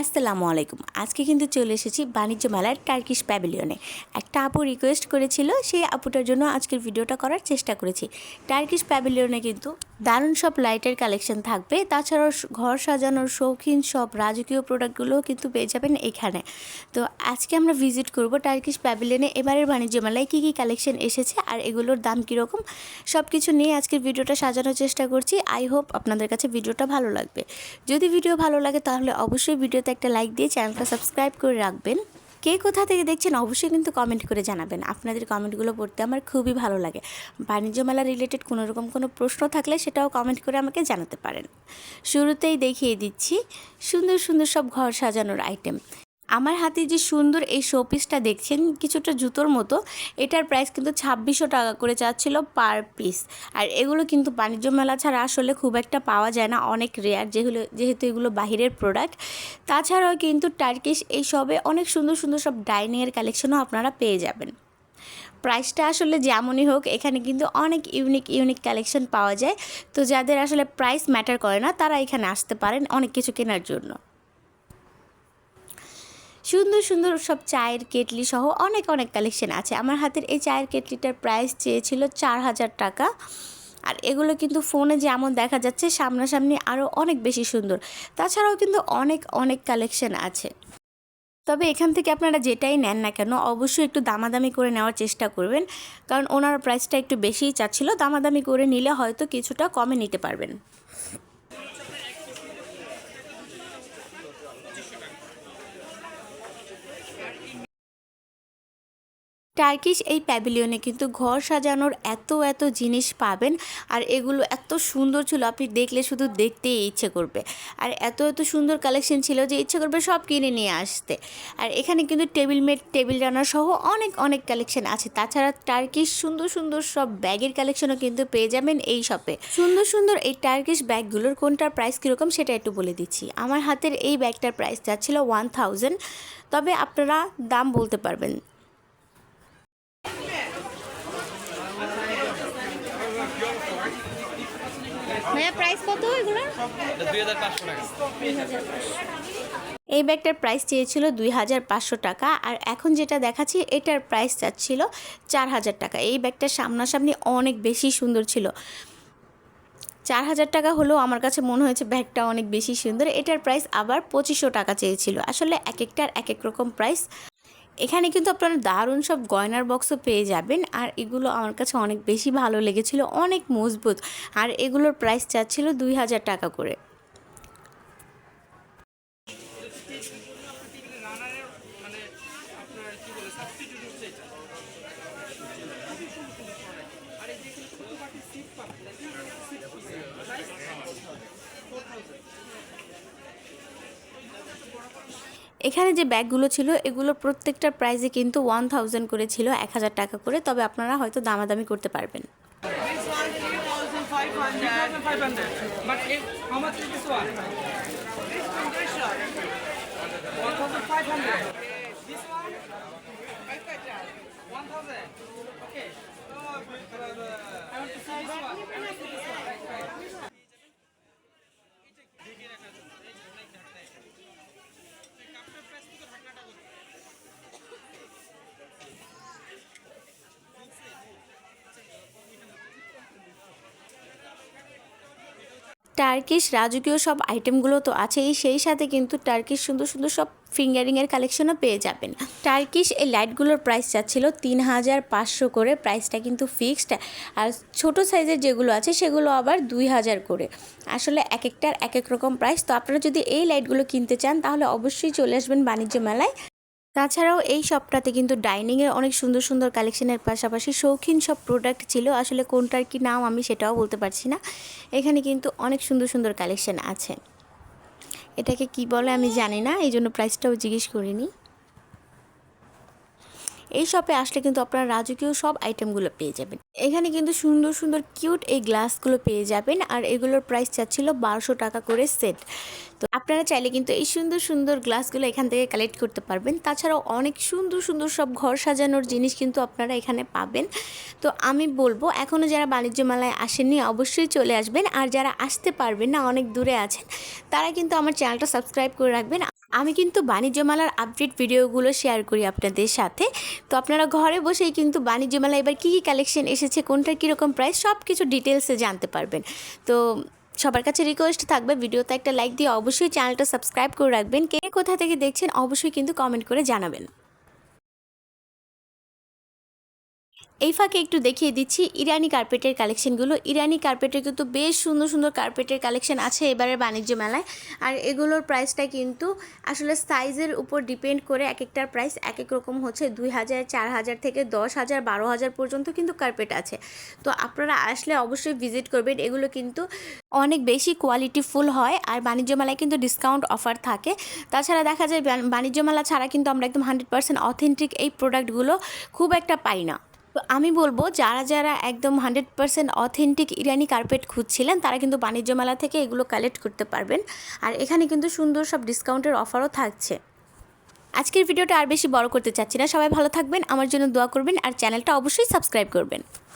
আসসালামু আলাইকুম। আজকে কিন্তু চলে এসেছি বাণিজ্য মেলার টার্কিশ প্যাভিলিয়নে একটা আপু রিকোয়েস্ট করেছিল, সেই আপুটার জন্য আজকের ভিডিওটা করার চেষ্টা করেছি। টার্কিশ প্যাভিলিয়নে কিন্তু দারুণ সব লাইটের কালেকশন থাকবে। তাছাড়াও ঘর সাজানোর শৌখিন সব রাজকীয় প্রোডাক্টগুলোও কিন্তু পেয়ে যাবেন এখানে। তো আজকে আমরা ভিজিট করব টার্কিশ প্যাভিলিয়নে। এবারের বাণিজ্য মেলায় কী কী কালেকশন এসেছে আর এগুলোর দাম কীরকম সব কিছু নিয়ে আজকের ভিডিওটা সাজানোর চেষ্টা করছি। আই হোপ আপনাদের কাছে ভিডিওটা ভালো লাগবে। যদি ভিডিও ভালো লাগে তাহলে অবশ্যই ভিডিওতে একটা লাইক দিয়ে চ্যানেলটা সাবস্ক্রাইব করে রাখবেন। কে কোথা থেকে দেখছেন, অবশ্যই কিন্তু কমেন্ট করে জানাবেন। আপনাদের কমেন্টগুলো পড়তে আমার খুবই ভালো লাগে। বাণিজ্য মেলা রিলেটেড কোনো রকম কোনো প্রশ্ন থাকলে সেটাও কমেন্ট করে আমাকে জানাতে পারেন। শুরুতেই দেখিয়ে দিচ্ছি, সুন্দর সুন্দর সব ঘর সাজানোর আইটেম আমার হাতে যে সুন্দর এই শোপিসটা দেখছেন, কিছুটা জুতোর মতো, এটার প্রাইস কিন্তু ছাব্বিশশো টাকা করে চাচ্ছিল পার পিস আর এগুলো কিন্তু বাণিজ্য মেলা ছাড়া আসলে খুব একটা পাওয়া যায় না, অনেক রেয়ার যেগুলো, যেহেতু এগুলো বাহিরের প্রোডাক্ট তাছাড়াও কিন্তু টার্কিশ এই সবে অনেক সুন্দর সুন্দর সব ডাইনিংয়ের কালেকশনও আপনারা পেয়ে যাবেন। প্রাইসটা আসলে যেমনই হোক, এখানে কিন্তু অনেক ইউনিক ইউনিক কালেকশন পাওয়া যায়। তো যাদের আসলে প্রাইস ম্যাটার করে না, তারা এখানে আসতে পারেন অনেক কিছু কেনার জন্য। সুন্দর সুন্দর সব চায়ের কেটলি সহ অনেক অনেক কালেকশন আছে। আমার হাতের এই চায়ের কেটলিটার প্রাইস চেয়েছিল চার হাজার টাকা। আর এগুলো কিন্তু ফোনে যেমন দেখা যাচ্ছে, সামনাসামনি আরও অনেক বেশি সুন্দর। তাছাড়াও কিন্তু অনেক অনেক কালেকশন আছে। তবে এখান থেকে আপনারা যেটাই নেন না কেন, অবশ্যই একটু দামাদামি করে নেওয়ার চেষ্টা করবেন। কারণ ওনার প্রাইসটা একটু বেশিই চাচ্ছিল, দামাদামি করে নিলে হয়তো কিছুটা কমে নিতে পারবেন। টার্কিশ এই প্যাভিলিয়নে কিন্তু ঘর সাজানোর এত এত জিনিস পাবেন। আর এগুলো এত সুন্দর ছিল, আপনি দেখলে শুধু দেখতেই ইচ্ছে করবে। আর এত এত সুন্দর কালেকশন ছিল যে ইচ্ছে করবে সব কিনে নিয়ে আসতে। আর এখানে কিন্তু টেবিল মেট টেবিল রানার সহ অনেক অনেক কালেকশন আছে। তাছাড়া টার্কিশ সুন্দর সুন্দর সব ব্যাগের কালেকশনও কিন্তু পেয়ে যাবেন এই শপে সুন্দর সুন্দর এই টার্কিশ ব্যাগগুলোর কোনটার প্রাইস কীরকম সেটা একটু বলে দিচ্ছি। আমার হাতের এই ব্যাগটার প্রাইস যাচ্ছিল ওয়ান তবে আপনারা দাম বলতে পারবেন। ভাইয়া প্রাইস কত এই ব্যাগটার প্রাইস চেয়েছিল দুই হাজার পাঁচশো টাকা, আর এখন যেটা দেখাচ্ছি, এটার প্রাইস চাচ্ছিল চার হাজার টাকা। এই ব্যাগটার সামনাসামনি অনেক বেশি সুন্দর ছিল। চার হাজার টাকা হলেও আমার কাছে মনে হয়েছে ব্যাগটা অনেক বেশি সুন্দর। এটার প্রাইস আবার পঁচিশশো টাকা চেয়েছিল। আসলে এক একটার এক এক রকম প্রাইস এখানে কিন্তু আপনারা দারুণ সব গয়নার বক্সও পেয়ে যাবেন। আর এগুলো আমার কাছে অনেক বেশি ভালো লেগেছিল, অনেক মজবুত। আর এগুলোর প্রাইস চাচ্ছিল দুই হাজার টাকা করে। এখানে যে ব্যাগগুলো ছিল, এগুলোর প্রত্যেকটা প্রাইসে কিন্তু ওয়ান থাউজেন্ড করে ছিল, এক হাজার টাকা করে। তবে আপনারা হয়তো দামাদামি করতে পারবেন। This টার্কিশ রাজকীয় সব আইটেমগুলো তো আছেই, সেই সাথে কিন্তু টার্কিশ সুন্দর সুন্দর সব ফিঙ্গারিংয়ের কালেকশনও পেয়ে যাবেন। টার্কিশ এই লাইটগুলোর প্রাইস যাচ্ছিল তিন হাজার পাঁচশো করে প্রাইসটা কিন্তু ফিক্সড আর ছোট সাইজের যেগুলো আছে সেগুলো আবার দুই হাজার করে। আসলে এক একটার এক এক রকম প্রাইস তো আপনারা যদি এই লাইটগুলো কিনতে চান তাহলে অবশ্যই চলে আসবেন বাণিজ্য মেলায়। তাছাড়াও এই শপটাতে কিন্তু ডাইনিংয়ের অনেক সুন্দর সুন্দর কালেকশনের পাশাপাশি শৌখিন সব প্রোডাক্ট ছিল। আসলে কোনটার কি নাম আমি সেটাও বলতে পারছি না। এখানে কিন্তু অনেক সুন্দর সুন্দর কালেকশন আছে। এটাকে কি বলে আমি জানি না এই জন্য প্রাইসটাও জিজ্ঞেস করিনি। এই শপে আসলে কিন্তু আপনারা রাজকীয় সব আইটেমগুলো পেয়ে যাবেন। এখানে কিন্তু সুন্দর সুন্দর কিউট এই গ্লাসগুলো পেয়ে যাবেন আর এগুলোর প্রাইস চাচ্ছিল বারোশো টাকা করে সেট তো আপনারা চাইলে কিন্তু এই সুন্দর সুন্দর গ্লাসগুলো এখান থেকে কালেক্ট করতে পারবেন। তাছাড়াও অনেক সুন্দর সুন্দর সব ঘর সাজানোর জিনিস কিন্তু আপনারা এখানে পাবেন। তো আমি বলব এখনও যারা বাণিজ্য মেলায় আসেননি অবশ্যই চলে আসবেন। আর যারা আসতে পারবেন না, অনেক দূরে আছেন, তারা কিন্তু আমার চ্যানেলটা সাবস্ক্রাইব করে রাখবেন। আমি কিন্তু বাণিজ্য মেলার আপডেট ভিডিওগুলো শেয়ার করি আপনাদের সাথে। তো আপনারা ঘরে বসেই কিন্তু বাণিজ্য মেলা এবার কী কী কালেকশন এসেছে কোনটার কীরকম প্রাইস সব কিছু ডিটেলসে জানতে পারবেন। তো সবার কাছে রিকোয়েস্ট থাকবে, ভিডিওতে একটা লাইক দিয়ে অবশ্যই চ্যানেলটা সাবস্ক্রাইব করে রাখবেন। কে কোথা থেকে দেখছেন, অবশ্যই কিন্তু কমেন্ট করে জানাবেন। এই ফাঁকে একটু দেখিয়ে দিচ্ছি ইরানি কার্পেটের কালেকশনগুলো। ইরানি কার্পেটের কিন্তু বেশ সুন্দর সুন্দর কার্পেটের কালেকশন আছে এবারের বাণিজ্য মেলায়। আর এগুলোর প্রাইসটা কিন্তু আসলে সাইজের উপর ডিপেন্ড করে এক একটার প্রাইস এক এক রকম হচ্ছে দুই হাজার, চার হাজার থেকে দশ হাজার, বারো হাজার পর্যন্ত কিন্তু কার্পেট আছে। তো আপনারা আসলে অবশ্যই ভিজিট করবেন। এগুলো কিন্তু অনেক বেশি কোয়ালিটিফুল হয় আর বাণিজ্য মেলায় কিন্তু ডিসকাউন্ট অফার থাকে। তাছাড়া দেখা যায় বাণিজ্য মেলা ছাড়া কিন্তু আমরা একদম হান্ড্রেড পার্সেন্ট অথেন্টিক এই প্রোডাক্টগুলো খুব একটা পাই না। তো আমি বলব, যারা যারা একদম hundred percent authentic Irani carpet খুঁজছিলেন, তারা কিন্তু বাণিজ্য মেলা থেকে এগুলো কালেক্ট করতে পারবেন। আর এখানে কিন্তু সুন্দর সব ডিসকাউন্টের অফারও থাকছে। আজকের ভিডিওটা আর বেশি বড় করতে চাচ্ছি না। সবাই ভালো থাকবেন, আমার জন্য দোয়া করবেন, আর চ্যানেলটা অবশ্যই সাবস্ক্রাইব করবেন।